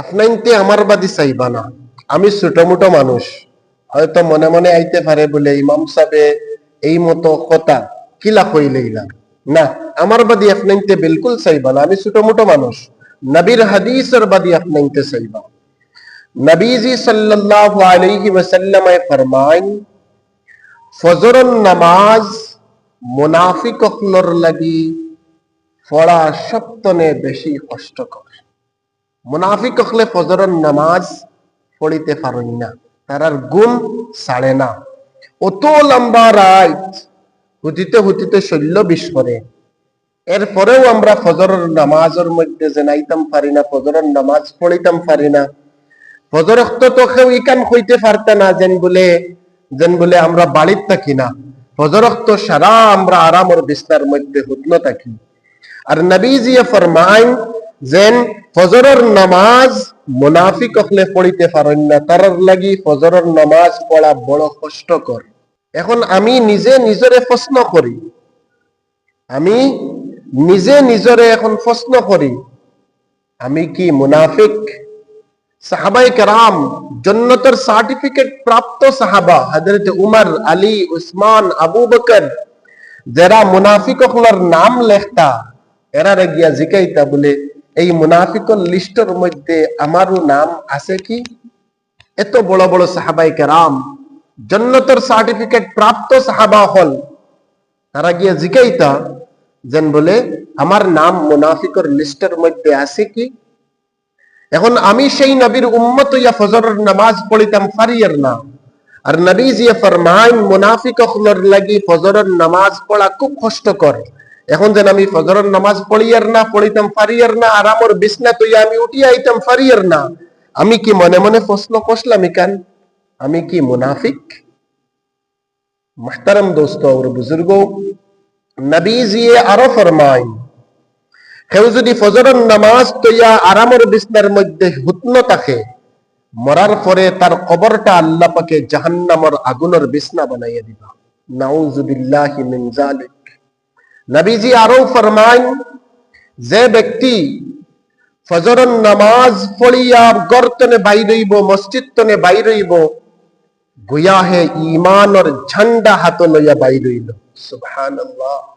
আপনাইতে আমার বাদি চাইবা না। আমি ছোট মোটো মানুষ। হয়তো মনে মনে আইতে পারে বলে, ইমাম সাহেবে এই মতো কথা। কিলা কইলেইলা না, আমার বাদি আপনাইতে বিলকুল চাইবা না। আমি ছোট মোটো মানুষ। নবীর হাদিসের বাদি আপনাইতে চাইবা। নবীজি সাল্লাল্লাহু আলাইহি ওয়াসাল্লামে ফরমাইন, ফজরন নামাজ মুনাফিক লাগি পড়া সপ্তনে বেশি কষ্টকর। মুনাফিক হলে ফজরের নামাজ পড়িতে পারেন না, তারার গুম ছাড়ে না। অত লম্বা রাত, হুতিতে হুতিতে শৈল্য বিষ করে এরপরেও আমরা ফজরের নামাজের মধ্যে জানাইতাম পারি না, ফজরের নামাজ পড়িতাম পারি না। ফজর তো কেউ ইকান হইতে পারতে না, যেন বলে যেন বলে আমরা বাড়ির থাকি না। ফজর তো সারা আমরা আরামর বিস্তার মধ্যে হুতন থাকি। আর নবীজি ফরমাইন যেন ফজরের নামাজ মুনাফিক হলে পড়িতে পারেন না। তার লাগি ফজরের নামাজ পড়া বড় কষ্টকর। এখন আমি নিজে নিজরে প্রশ্ন করি। আমি নিজে নিজরে এখন প্রশ্ন করি, আমি কি মুনাফিক? সাহাবাই কেরাম জন্নতের সার্টিফিকেট প্রাপ্ত সাহাবা হজরত উমর, আলী, উসমান, আবু বকর, যারা মুনাফিক নাম লেখতা, এরা গিয়া জিকাইতা বলে এই মুনাফিকর লিস্টের মধ্যে আমারও নাম আছে কি? এত বড় বড় সাহাবাই কেরাম, জন্নতের সার্টিফিকেট প্রাপ্ত সাহাবা হল, তারা গিয়া জিকাইতা, যেন বলে, আমার নাম মুনাফিকর লিস্টের মধ্যে আছে কি? এখন আমি সেই নবীর উম্মত ইয়া ফজরের নামাজ পড়িতাম ফারিয়ার না আর নবী জিয়া ফরমাইন, মুনাফিক লাগি ফজরের নামাজ পড়া খুব কষ্টকর। এখন যেন আমি ফজরের নামাজ পড়িয়ার না পড়িতাম ফারিয়ার না আর আমার বিছনা তৈয়া আমি উঠিয়া আইতাম ফারিয়ার না আমি কি মনে মনে প্রশ্ন করলাম কেন আমি কি মুনাফিক محترم دوستو اور বুজুর্গো নবী জিয়ে আরো ফরমাইন কেউ যদি ফজরের নামাজ তৈয়া আরামের বিছনার মধ্যে হুতন থাকে মরার পরে তার কবরটা আল্লাহ পাকে জাহান্নামর আগুনের বিছনা বানাইয়া দিবা নাউজুবিল্লাহি মিন জালিক নবীজি আরও ফরমান যে ব্যক্তি ফজরের নামাজ পড়িয়া গর্তনে বাইরইব মসজিদ তনে বাইরইব গুয়া হে ইমানর ঝান্ডা হাত লইয়া বাইরইল। সুবহানাল্লাহ।